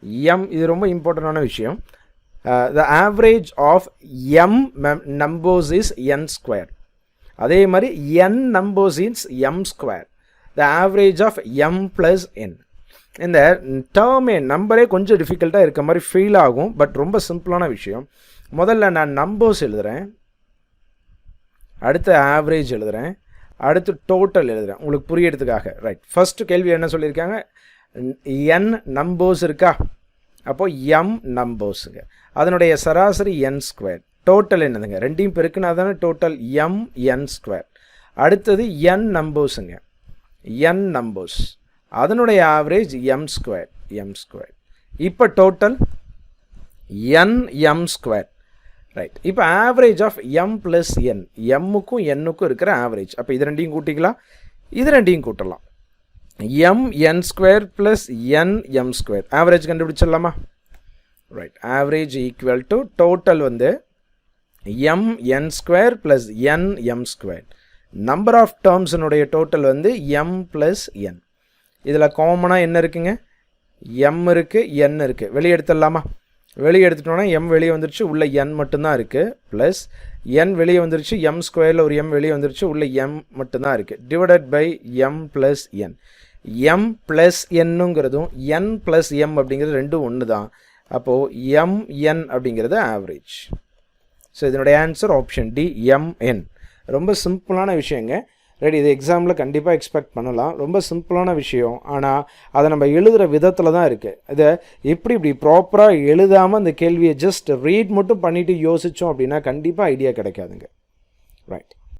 M இது ரொம்ப இம்பார்ட்டண்டான விஷயம். The average of M numbers is N square அதே மாதிரி N numbers is M square the average of M plus N இந்த டேர்மே நம்பரே கொஞ்சம் டிஃபிகல்ட்டாக இருக்க மாதிரி ஃபீல் ஆகும் பட் ரொம்ப சிம்பிளான விஷயம். முதல்ல நான் நம்பர்ஸ் எழுதுகிறேன் அடுத்து ஆவரேஜ் எழுதுகிறேன் அடுத்து டோட்டல் எழுதுகிறேன் உங்களுக்கு புரியறதுக்காக ரைட் ஃபஸ்ட்டு கேள்வி என்ன சொல்லியிருக்காங்க? என் நம்பர்ஸ் இருக்கா? அப்போது எம் நம்பர்ஸுங்க அதனுடைய சராசரி என் ஸ்கொயர் டோட்டல் என்னதுங்க? ரெண்டையும் பெருக்குனா தானே டோட்டல் எம் என் ஸ்கொயர் அடுத்தது என் நம்பர்ஸுங்க என் நம்பர்ஸ் அதனுடைய average M square M square இப்போ total N M square right இப்போ average of M plus N எம்முக்கும் என்னுக்கும் இருக்கிற ஆவரேஜ் அப்போ இது ரெண்டையும் கூட்டிக்கலாம். இது ரெண்டையும் கூட்டலாம். M N square plus N M square average கண்டுபிடிச்சிடலாமா? Right average equal to total வந்து M N square plus N M square number of டேர்ம்ஸினுடைய total வந்து எம் ப்ளஸ் என் இதில் காமனாக என்ன இருக்குங்க? எம் இருக்குது என் இருக்குது வெளியே எடுத்துடலாமா? வெளியே எடுத்துட்டோன்னா எம் வெளியே வந்துருச்சு உள்ளே என் மட்டும்தான் இருக்குது ப்ளஸ் என் வெளியே வந்துருச்சு எம் ஸ்கொயரில் ஒரு எம் வெளியே வந்துருச்சு உள்ளே எம் மட்டும்தான் இருக்குது divided by M plus N M plus என்னுங்கிறதும் N plus M அப்படிங்கிறது ரெண்டும் ஒன்று தான் அப்போது எம் என் அப்படிங்கிறது ஆவரேஜ் ஸோ இதனுடைய answer option D M N ரொம்ப சிம்பிளான விஷயங்க. ரெடி இது எக்ஸாமில் கண்டிப்பாக எக்ஸ்பெக்ட் பண்ணலாம். ரொம்ப சிம்பிளான விஷயம். ஆனால் அதை நம்ம எழுதுகிற விதத்தில் தான் இருக்குது இதை எப்படி இப்படி ப்ராப்பராக எழுதாமல் அந்த கேள்வியை ஜஸ்ட் ரீட் மட்டும் பண்ணிவிட்டு யோசித்தோம் அப்படின்னா கண்டிப்பாக ஐடியா கிடைக்காதுங்க. ரைட்